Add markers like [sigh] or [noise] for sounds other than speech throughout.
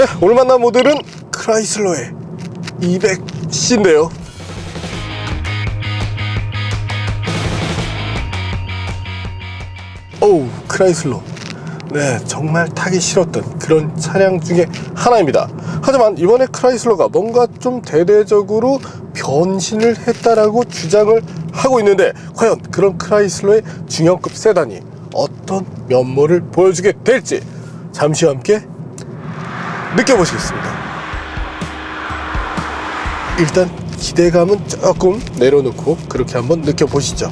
네, [laughs] 오늘 만난 모델은 크라이슬러의 200C인데요. 오우, 크라이슬러. 네, 정말 타기 싫었던 그런 차량 중에 하나입니다. 하지만 이번에 크라이슬러가 뭔가 좀 대대적으로 변신을 했다라고 주장을 하고 있는데 과연 그런 크라이슬러의 중형급 세단이 어떤 면모를 보여주게 될지 잠시 함께 느껴보시겠습니다. 일단 기대감은 조금 내려놓고 그렇게 한번 느껴보시죠.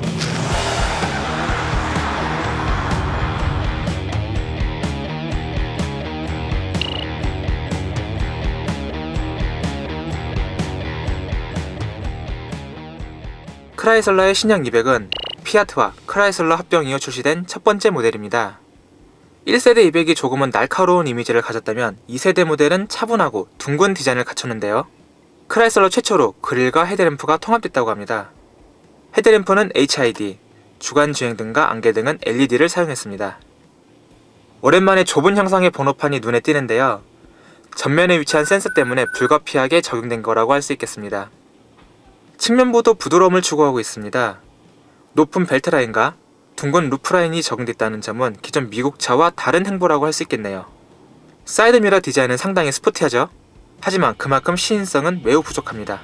크라이슬러의 신형 200은 피아트와 크라이슬러 합병 이후 출시된 첫 번째 모델입니다. 1세대 200이 조금은 날카로운 이미지를 가졌다면 2세대 모델은 차분하고 둥근 디자인을 갖췄는데요. 크라이슬러 최초로 그릴과 헤드램프가 통합됐다고 합니다. 헤드램프는 HID, 주간 주행 등과 안개 등은 LED를 사용했습니다. 오랜만에 좁은 형상의 번호판이 눈에 띄는데요. 전면에 위치한 센서 때문에 불가피하게 적용된 거라고 할 수 있겠습니다. 측면부도 부드러움을 추구하고 있습니다. 높은 벨트 라인과 둥근 루프 라인이 적용됐다는 점은 기존 미국 차와 다른 행보라고 할 수 있겠네요. 사이드 미러 디자인은 상당히 스포티하죠? 하지만 그만큼 시인성은 매우 부족합니다.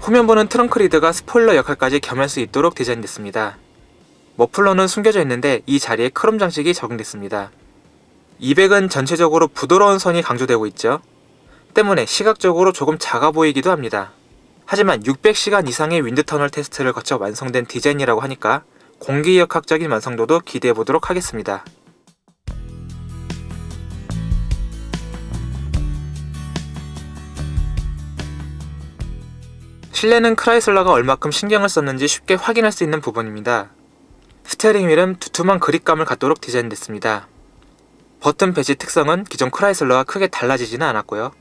후면부는 트렁크 리드가 스포일러 역할까지 겸할 수 있도록 디자인됐습니다. 머플러는 숨겨져 있는데 이 자리에 크롬 장식이 적용됐습니다. 200은 전체적으로 부드러운 선이 강조되고 있죠. 때문에 시각적으로 조금 작아 보이기도 합니다. 하지만 600시간 이상의 윈드 터널 테스트를 거쳐 완성된 디자인이라고 하니까 공기역학적인 완성도도 기대해 보도록 하겠습니다. 실내는 크라이슬러가 얼마큼 신경을 썼는지 쉽게 확인할 수 있는 부분입니다. 스테어링 휠은 두툼한 그립감을 갖도록 디자인됐습니다. 버튼 배치 특성은 기존 크라이슬러와 크게 달라지지는 않았고요.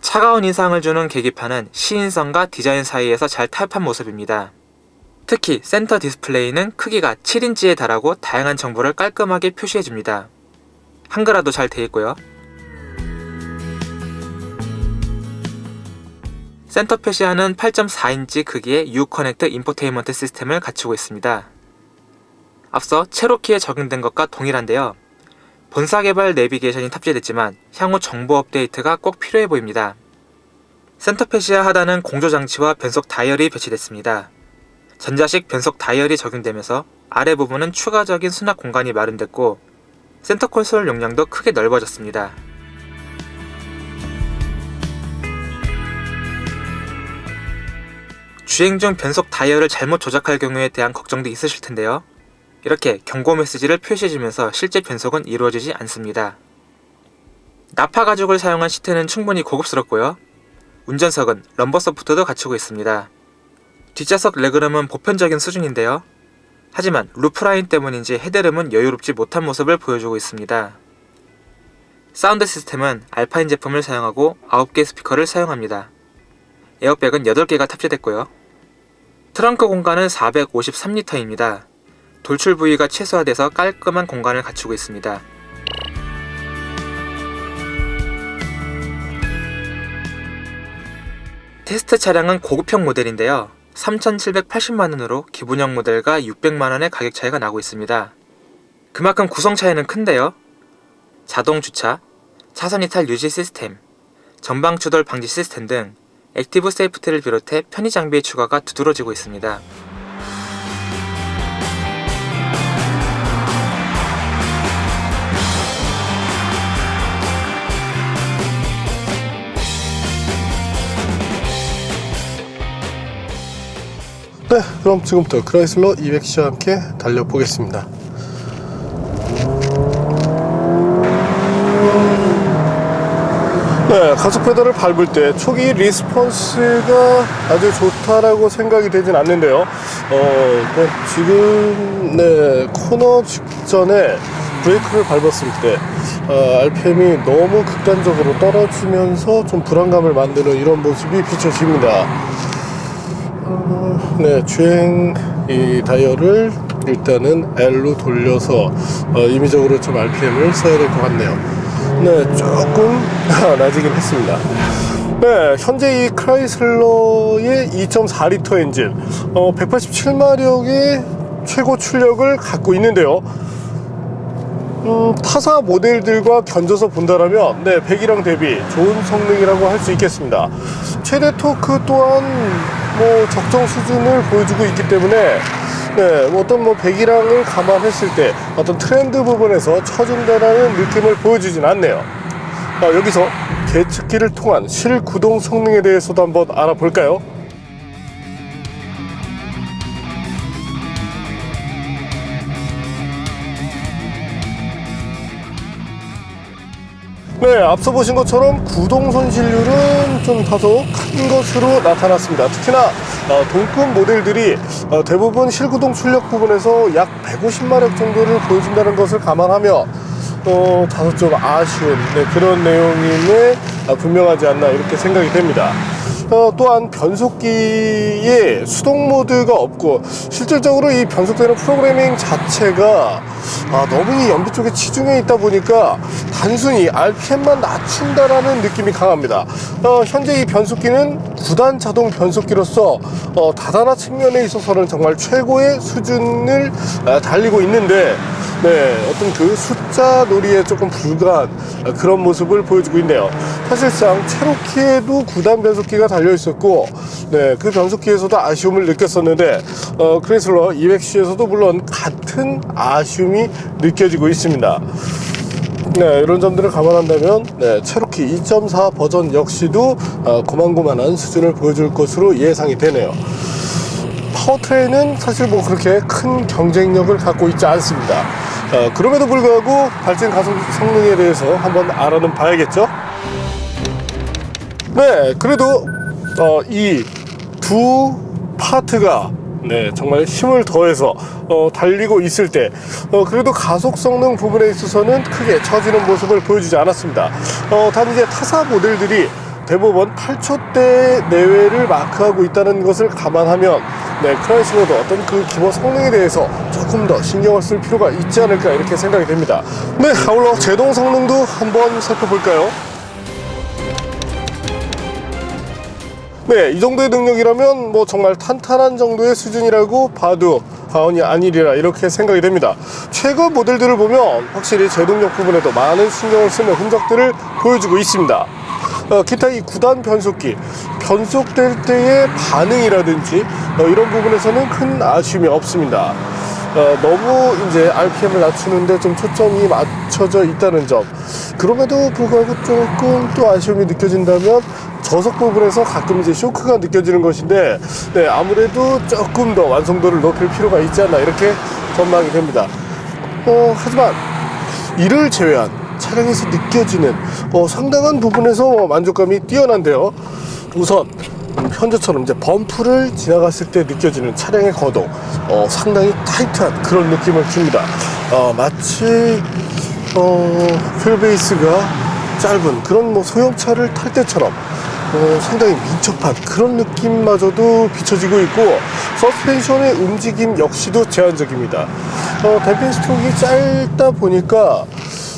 차가운 인상을 주는 계기판은 시인성과 디자인 사이에서 잘 타협한 모습입니다. 특히 센터 디스플레이는 크기가 7인치에 달하고 다양한 정보를 깔끔하게 표시해줍니다. 한글화도 잘 되어 있고요. 센터 패시아는 8.4인치 크기의 U 커넥트 인포테인먼트 시스템을 갖추고 있습니다. 앞서 체로키에 적용된 것과 동일한데요. 본사 개발 내비게이션이 탑재됐지만 향후 정보 업데이트가 꼭 필요해 보입니다. 센터페시아 하단은 공조 장치와 변속 다이얼이 배치됐습니다. 전자식 변속 다이얼이 적용되면서 아래 부분은 추가적인 수납 공간이 마련됐고 센터 콘솔 용량도 크게 넓어졌습니다. 주행 중 변속 다이얼을 잘못 조작할 경우에 대한 걱정도 있으실 텐데요. 이렇게 경고 메시지를 표시해주면서 실제 변속은 이루어지지 않습니다. 나파 가죽을 사용한 시트는 충분히 고급스럽고요. 운전석은 럼버 서포트도 갖추고 있습니다. 뒷좌석 레그룸은 보편적인 수준인데요. 하지만 루프라인 때문인지 헤드룸은 여유롭지 못한 모습을 보여주고 있습니다. 사운드 시스템은 알파인 제품을 사용하고 9개 스피커를 사용합니다. 에어백은 8개가 탑재됐고요. 트렁크 공간은 453리터입니다. 돌출 부위가 최소화돼서 깔끔한 공간을 갖추고 있습니다. 테스트 차량은 고급형 모델인데요. 3,780만원으로 기본형 모델과 600만원의 가격 차이가 나고 있습니다. 그만큼 구성 차이는 큰데요. 자동 주차, 차선 이탈 유지 시스템, 전방 추돌 방지 시스템 등 액티브 세이프티를 비롯해 편의 장비의 추가가 두드러지고 있습니다. 네, 그럼 지금부터 크라이슬러 200C와 함께 달려보겠습니다. 네, 가속 페달을 밟을 때 초기 리스폰스가 아주 좋다라고 생각이 되진 않는데요. 어, 뭐 지금 네 코너 직전에 브레이크를 밟았을 때 어, RPM이 너무 극단적으로 떨어지면서 좀 불안감을 만드는 이런 모습이 비춰집니다. 어, 네, 주행 이 다이얼을 일단은 L로 돌려서 어, 임의적으로 좀 RPM을 써야 될 것 같네요. 네, 조금 [laughs] 낮이긴 했습니다. 네, 현재 이 크라이슬러의 2.4리터 엔진, 어, 187마력의 최고 출력을 갖고 있는데요. 음, 타사 모델들과 견져서 본다라면 네, 배기량 대비 좋은 성능이라고 할 수 있겠습니다. 최대 토크 또한 뭐 적정 수준을 보여주고 있기 때문에 네, 뭐 어떤 뭐 배기량을 감안했을 때 어떤 트렌드 부분에서 처진다라는 느낌을 보여주진 않네요. 아, 여기서 계측기를 통한 실구동 성능에 대해서도 한번 알아볼까요? 네, 앞서 보신 것처럼 구동 손실률은 좀 다소 큰 것으로 나타났습니다. 특히나 어, 동급 모델들이 어, 대부분 실구동 출력 부분에서 약 150마력 정도를 보여준다는 것을 감안하며 어, 다소 좀 아쉬운 네, 그런 내용임에 아, 분명하지 않나 이렇게 생각이 됩니다. 어, 또한 변속기에 수동 모드가 없고 실질적으로 이 변속되는 프로그래밍 자체가 아, 너무 이 연비 쪽에 치중해 있다 보니까 단순히 RPM만 낮춘다라는 느낌이 강합니다. 어, 현재 이 변속기는 9단 자동 변속기로서 어, 다단화 측면에 있어서는 정말 최고의 수준을 아, 달리고 있는데 네, 어떤 그 숫자 놀이에 조금 불과한 아, 그런 모습을 보여주고 있네요. 사실상 체로키에도 9단 변속기가 달려 있었고, 네, 그 변속기에서도 아쉬움을 느꼈었는데, 어, 크리슬러 200C에서도 물론 같은 아쉬움이 느껴지고 있습니다. 네, 이런 점들을 감안한다면 네, 체로키 2.4 버전 역시도 어, 고만고만한 수준을 보여줄 것으로 예상이 되네요. 파워트레인은 사실 뭐 그렇게 큰 경쟁력을 갖고 있지 않습니다. 어, 그럼에도 불구하고 발전 가속 성능에 대해서 한번 알아는 봐야겠죠. 네, 그래도 어, 이두 파트가 네, 정말 힘을 더해서 어, 달리고 있을 때 어, 그래도 가속 성능 부분에 있어서는 크게 처지는 모습을 보여주지 않았습니다. 어, 단 이제 타사 모델들이 대부분 8초대 내외를 마크하고 있다는 것을 감안하면 네, 크라이슬러도 어떤 그 기본 성능에 대해서 조금 더 신경을 쓸 필요가 있지 않을까 이렇게 생각이 됩니다. 네, 아울러 제동 성능도 한번 살펴볼까요? 네, 이 정도의 능력이라면 뭐 정말 탄탄한 정도의 수준이라고 봐도 과언이 아니리라 이렇게 생각이 됩니다. 최근 모델들을 보면 확실히 제동력 부분에도 많은 신경을 쓰는 흔적들을 보여주고 있습니다. 어, 기타 이 9단 변속기, 변속될 때의 반응이라든지 어, 이런 부분에서는 큰 아쉬움이 없습니다. 어, 너무 이제 RPM을 낮추는데 좀 초점이 맞춰져 있다는 점. 그럼에도 불구하고 조금 또 아쉬움이 느껴진다면 저속 부분에서 가끔 이제 쇼크가 느껴지는 것인데, 네, 아무래도 조금 더 완성도를 높일 필요가 있지 않나 이렇게 전망이 됩니다. 어, 하지만 이를 제외한 차량에서 느껴지는 어, 상당한 부분에서 뭐 만족감이 뛰어난데요. 우선 음, 현재처럼 이제 범프를 지나갔을 때 느껴지는 차량의 거동 어, 상당히 타이트한 그런 느낌을 줍니다. 어, 마치 어, 휠베이스가 짧은 그런 뭐 소형차를 탈 때처럼 어, 상당히 민첩한 그런 느낌마저도 비춰지고 있고 서스펜션의 움직임 역시도 제한적입니다. 어, 댐핑 스트로크가 짧다 보니까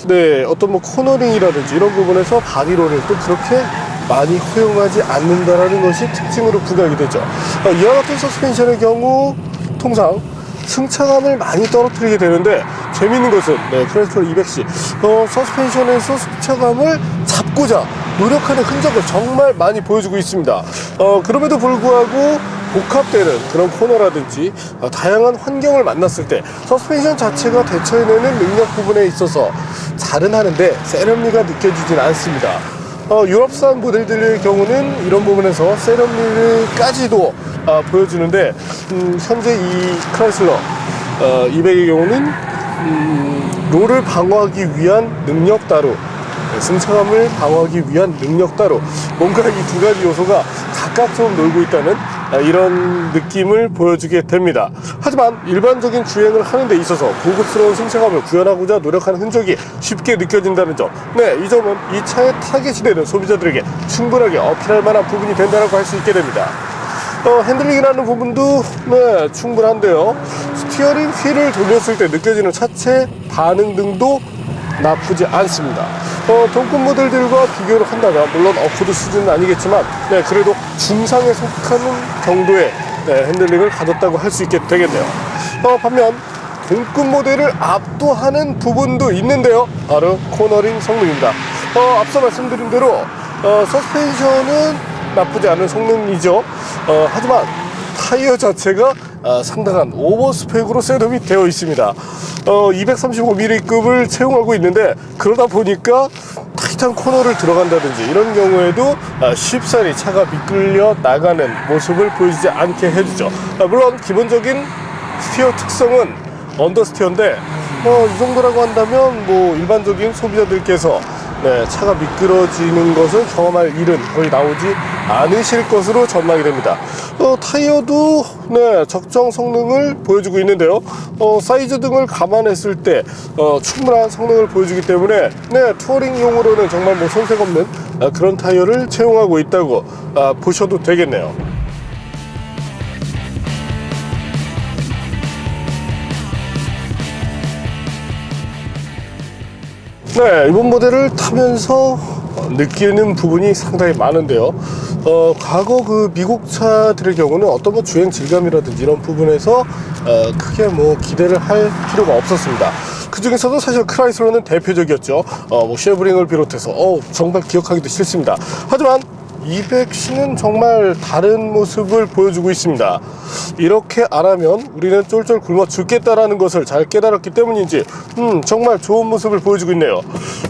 네 어떤 뭐 코너링이라든지 이런 부분에서 바디로를 또 그렇게 많이 허용하지 않는다라는 것이 특징으로 부각이 되죠. 어, 이와 같은 서스펜션의 경우 통상 승차감을 많이 떨어뜨리게 되는데 재밌는 것은 네, 크레스토 200C 어, 서스펜션에서 승차감을 잡고자 노력하는 흔적을 정말 많이 보여주고 있습니다. 어, 그럼에도 불구하고 복합되는 그런 코너라든지 어, 다양한 환경을 만났을 때 서스펜션 자체가 대처해내는 능력 부분에 있어서 잘은 하는데 세련미가 느껴지진 않습니다. 어, 유럽산 모델들의 경우는 이런 부분에서 세련미까지도 아, 보여주는데 음, 현재 이 크라이슬러 어, 200의 경우는 음, 롤을 방어하기 위한 능력 따로 네, 승차감을 방어하기 위한 능력 따로 뭔가 이 두 가지 요소가 각각 좀 놀고 있다는 아, 이런 느낌을 보여주게 됩니다. 하지만 일반적인 주행을 하는 데 있어서 고급스러운 승차감을 구현하고자 노력하는 흔적이 쉽게 느껴진다는 점. 네, 이 점은 이 차의 타겟이 되는 소비자들에게 충분하게 어필할 만한 부분이 된다고 할 수 있게 됩니다. 어, 핸들링이라는 부분도 네, 충분한데요. 스티어링 휠을 돌렸을 때 느껴지는 차체 반응 등도 나쁘지 않습니다. 어, 동급 모델들과 비교를 한다면 물론 어코드 수준은 아니겠지만 네, 그래도 중상에 속하는 정도의 네, 핸들링을 가졌다고 할 수 있게 되겠네요. 어, 반면 동급 모델을 압도하는 부분도 있는데요. 바로 코너링 성능입니다. 어, 앞서 말씀드린 대로 어, 서스펜션은 나쁘지 않은 성능이죠. 어, 하지만 타이어 자체가 아, 상당한 오버스펙으로 셋업이 되어 있습니다. 어, 235mm급을 채용하고 있는데 그러다 보니까 타이탄 코너를 들어간다든지 이런 경우에도 아, 쉽사리 차가 미끌려 나가는 모습을 보이지 않게 해주죠. 아, 물론 기본적인 스티어 특성은 언더스티어인데 뭐 이 정도라고 한다면 뭐 일반적인 소비자들께서 네, 차가 미끄러지는 것을 경험할 일은 거의 나오지 않으실 것으로 전망이 됩니다. 어, 타이어도 네, 적정 성능을 보여주고 있는데요. 어, 사이즈 등을 감안했을 때 어, 충분한 성능을 보여주기 때문에 네, 투어링용으로는 정말 뭐 손색 없는 아, 그런 타이어를 채용하고 있다고 아, 보셔도 되겠네요. 네, 이번 모델을 타면서 느끼는 부분이 상당히 많은데요. 어, 과거 그 미국 차들의 경우는 어떤 뭐 주행 질감이라든지 이런 부분에서 어, 크게 뭐 기대를 할 필요가 없었습니다. 그 중에서도 사실 크라이슬러는 대표적이었죠. 어, 뭐 쉐브링을 비롯해서 어, 정말 기억하기도 싫습니다. 하지만 200C는 정말 다른 모습을 보여주고 있습니다. 이렇게 안 하면 우리는 쫄쫄 굶어 죽겠다라는 것을 잘 깨달았기 때문인지, 음, 정말 좋은 모습을 보여주고 있네요.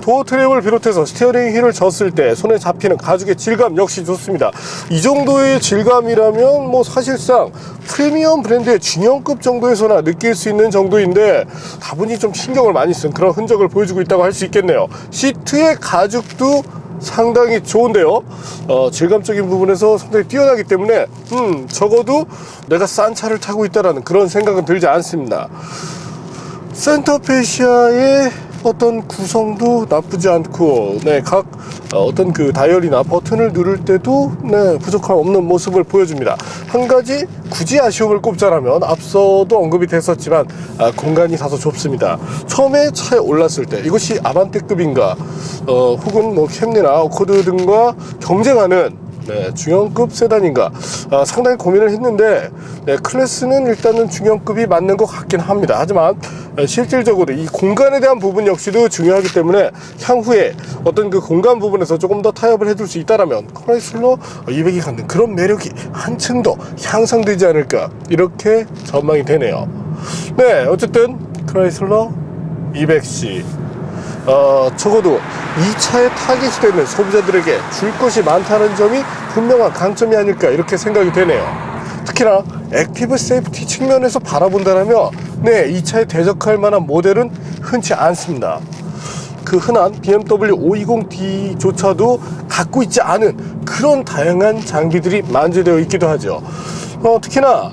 도어 트랩을 비롯해서 스티어링 휠을 졌을 때 손에 잡히는 가죽의 질감 역시 좋습니다. 이 정도의 질감이라면 뭐 사실상 프리미엄 브랜드의 중형급 정도에서나 느낄 수 있는 정도인데 다분히 좀 신경을 많이 쓴 그런 흔적을 보여주고 있다고 할 수 있겠네요. 시트의 가죽도 상당히 좋은데요. 어, 질감적인 부분에서 상당히 뛰어나기 때문에 음, 적어도 내가 싼 차를 타고 있다라는 그런 생각은 들지 않습니다. 센터페시아의 어떤 구성도 나쁘지 않고 네, 각 어, 어떤 그 다이얼이나 버튼을 누를 때도 네, 부족함 없는 모습을 보여줍니다. 한 가지 굳이 아쉬움을 꼽자라면 앞서도 언급이 됐었지만 아, 공간이 다소 좁습니다. 처음에 차에 올랐을 때 이것이 아반떼급인가 어, 혹은 뭐 캠리나 어코드 등과 경쟁하는 네, 중형급 세단인가 아, 상당히 고민을 했는데 네, 클래스는 일단은 중형급이 맞는 것 같긴 합니다. 하지만 아, 실질적으로 이 공간에 대한 부분 역시도 중요하기 때문에 향후에 어떤 그 공간 부분에서 조금 더 타협을 해줄 수 있다라면 크라이슬러 200이 갖는 그런 매력이 한층 더 향상되지 않을까 이렇게 전망이 되네요. 네, 어쨌든 크라이슬러 200C 어, 적어도 이 차에 타깃이 되는 소비자들에게 줄 것이 많다는 점이 분명한 강점이 아닐까 이렇게 생각이 되네요. 특히나 액티브 세이프티 측면에서 바라본다면 네, 이 차에 대적할 만한 모델은 흔치 않습니다. 그 흔한 BMW 520D조차도 갖고 있지 않은 그런 다양한 장비들이 만재되어 있기도 하죠. 어, 특히나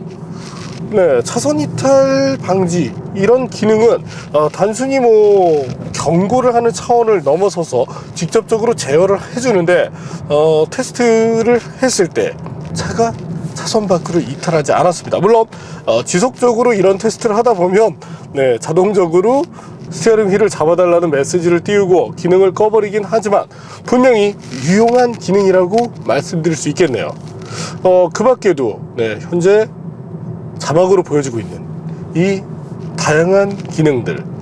네, 차선 이탈 방지 이런 기능은 어, 단순히 뭐 경고를 하는 차원을 넘어서서 직접적으로 제어를 해주는데 어, 테스트를 했을 때 차가 차선 밖으로 이탈하지 않았습니다. 물론 어, 지속적으로 이런 테스트를 하다 보면 네, 자동적으로 스티어링 휠을 잡아달라는 메시지를 띄우고 기능을 꺼버리긴 하지만 분명히 유용한 기능이라고 말씀드릴 수 있겠네요. 어, 그 밖에도 네, 현재 자막으로 보여지고 있는 이 다양한 기능들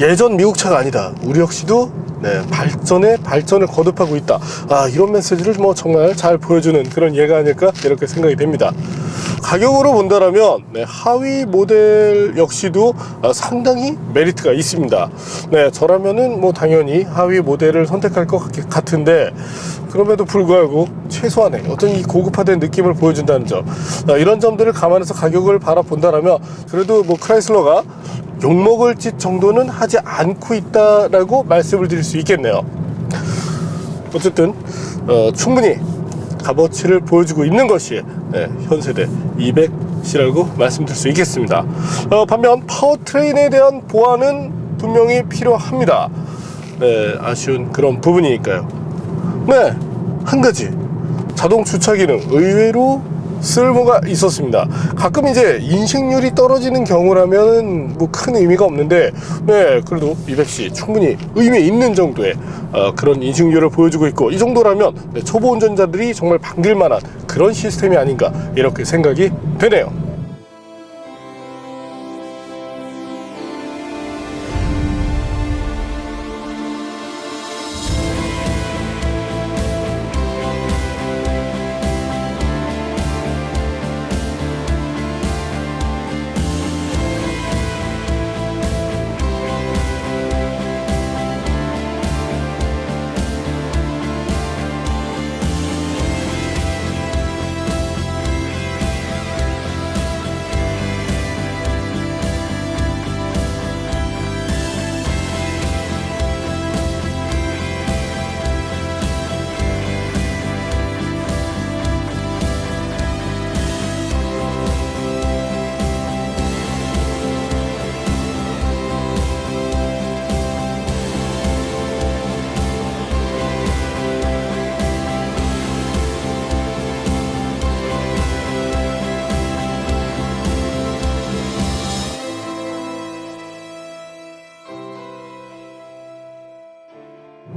예전 미국 차가 아니다. 우리 역시도 네, 발전에 발전을 거듭하고 있다. 아 이런 메시지를 뭐 정말 잘 보여주는 그런 예가 아닐까 이렇게 생각이 됩니다. 가격으로 본다라면 네, 하위 모델 역시도 아, 상당히 메리트가 있습니다. 네 저라면은 뭐 당연히 하위 모델을 선택할 것 같- 같은데 그럼에도 불구하고 최소한의 어떤 이 고급화된 느낌을 보여준다는 점 아, 이런 점들을 감안해서 가격을 바라본다라면 그래도 뭐 크라이슬러가 욕먹을 짓 정도는 하지 않고 있다라고 말씀을 드릴 수 있겠네요. 어쨌든 어, 충분히 값어치를 보여주고 있는 것이 네, 현 세대 200C라고 말씀드릴 수 있겠습니다. 어, 반면 파워트레인에 대한 보완은 분명히 필요합니다. 네, 아쉬운 그런 부분이니까요. 네, 한 가지. 자동 주차 기능 의외로 쓸모가 있었습니다. 가끔 이제 인식률이 떨어지는 경우라면 뭐 큰 의미가 없는데, 네, 그래도 200시 충분히 의미 있는 정도의 어, 그런 인식률을 보여주고 있고, 이 정도라면 네, 초보 운전자들이 정말 반길만한 그런 시스템이 아닌가 이렇게 생각이 되네요.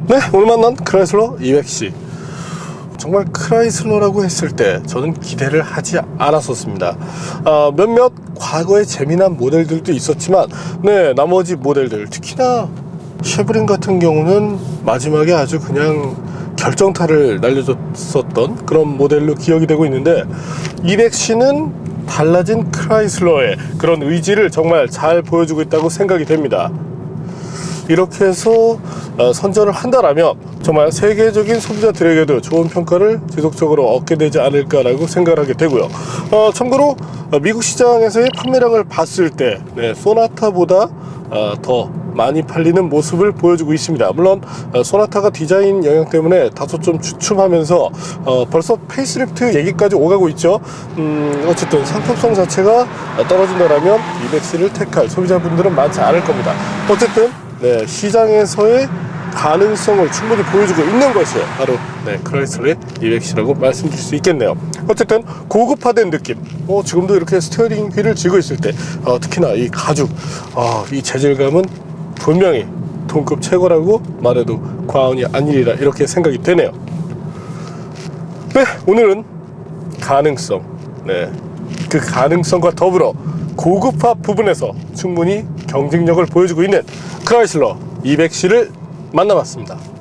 네, 오늘 만난 크라이슬러 200시. 정말 크라이슬러라고 했을 때 저는 기대를 하지 않았었습니다. 아, 몇몇 과거의 재미난 모델들도 있었지만, 네, 나머지 모델들, 특히나 쉐브린 같은 경우는 마지막에 아주 그냥 결정타를 날려줬었던 그런 모델로 기억이 되고 있는데, 200시는 달라진 크라이슬러의 그런 의지를 정말 잘 보여주고 있다고 생각이 됩니다. 이렇게 해서 어, 선전을 한다라면 정말 세계적인 소비자들에게도 좋은 평가를 지속적으로 얻게 되지 않을까라고 생각을 하게 되고요. 어, 참고로 어, 미국 시장에서의 판매량을 봤을 때 네, 소나타보다 어, 더 많이 팔리는 모습을 보여주고 있습니다. 물론 어, 소나타가 디자인 영향 때문에 다소 좀 주춤하면서 어, 벌써 페이스리프트 얘기까지 오가고 있죠. 음, 어쨌든 상품성 자체가 떨어진다라면 200C를 택할 소비자분들은 많지 않을 겁니다. 어쨌든 네, 시장에서의 가능성을 충분히 보여주고 있는 것이 바로 네, 크라이슬러의 200C라고 말씀드릴 수 있겠네요. 어쨌든 고급화된 느낌. 어, 지금도 이렇게 스티어링 휠을 쥐고 있을 때 어, 특히나 이 가죽, 어, 이 재질감은 분명히 동급 최고라고 말해도 과언이 아니리라 이렇게 생각이 되네요. 네, 오늘은 가능성. 네. 그 가능성과 더불어 고급화 부분에서 충분히 경쟁력을 보여주고 있는 크라이슬러 200C를 만나봤습니다.